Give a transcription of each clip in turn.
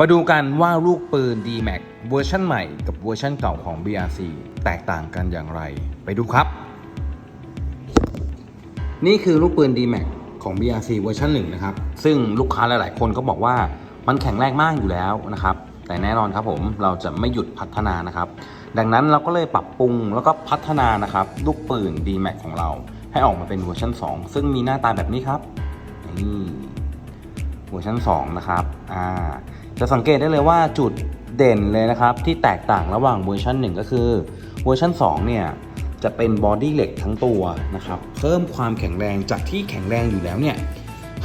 มาดูกันว่าลูกปืน D-Max เวอร์ชันใหม่กับเวอร์ชันเก่าของ BRC แตกต่างกันอย่างไร ไปดูครับ นี่คือลูกปืน D-Max ของ BRC เวอร์ชัน1นะครับ ซึ่งลูกค้าหลาย ๆ คนก็บอกว่ามันแข็งแรงมากอยู่แล้วนะครับ แต่แน่นอนครับผมเราจะไม่หยุดพัฒนานะครับ ดังนั้นเราก็เลยปรับปรุงแล้วก็พัฒนานะครับลูกปืน D-Max ของเรา ให้ออกมาเป็นเวอร์ชัน2 ซึ่งมีหน้าตาแบบนี้ครับนี่เวอร์ชัน2นะครับอ่า จะสังเกตได้เลยว่าจุดเด่นเลยนะครับ ที่แตกต่างระหว่างเวอร์ชัน1ก็คือเวอร์ชัน2เนี่ยจะเป็นบอดี้เหล็กทั้งตัวนะครับเพิ่มความแข็งแรงจากที่แข็งแรงอยู่แล้วเนี่ย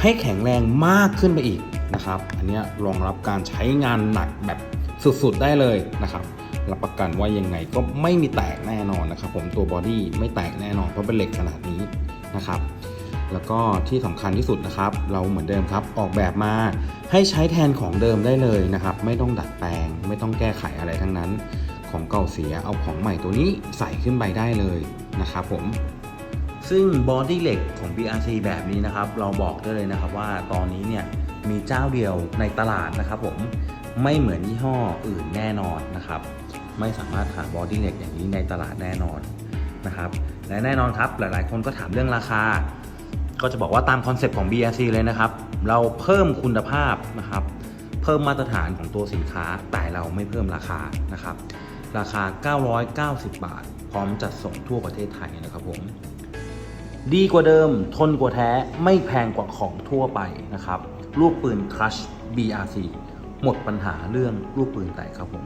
ให้แข็งแรงมากขึ้นไปอีกนะครับ อันนี้รองรับการใช้งานหนักแบบสุดๆได้เลยนะครับรับประกันว่ายังไงก็ไม่มีแตกแน่นอนนะครับ ผมตัวบอดี้ไม่แตกแน่นอนเพราะเป็นเหล็กขนาดนี้นะครับ แล้วก็ที่สำคัญที่สุดนะครับ เราเหมือนเดิมครับออกแบบมาให้ใช้แทนของเดิมได้เลยนะครับ ไม่ต้องดัดแปลง ไม่ต้องแก้ไขอะไรทั้งนั้น ของเก่าเสียเอาของใหม่ตัวนี้ใส่ขึ้นไปได้เลยนะครับผมซึ่งบอดี้เหล็กของ BRC แบบนี้นะครับ เราบอกได้เลยนะครับว่าตอนนี้เนี่ยมีเจ้าเดียวในตลาดนะครับผมไม่เหมือนยี่ห้ออื่นแน่นอนนะครับ ไม่สามารถหาบอดี้เหล็กอย่างนี้ในตลาดแน่นอนนะครับและแน่นอนครับหลายๆ คนก็ถามเรื่องราคา ก็จะบอกว่าตามคอนเซปต์ของ BRC เลยนะครับ เราเพิ่มคุณภาพนะครับ เพิ่มมาตรฐานของตัวสินค้า แต่เราไม่เพิ่มราคานะครับ ราคา 990 บาท พร้อมจัดส่งทั่วประเทศไทยนะครับผม ดีกว่าเดิม ทนกว่าแท้ ไม่แพงกว่าของทั่วไปนะครับ ลูกปืน Crush BRC หมดปัญหาเรื่องลูกปืนแตกครับผม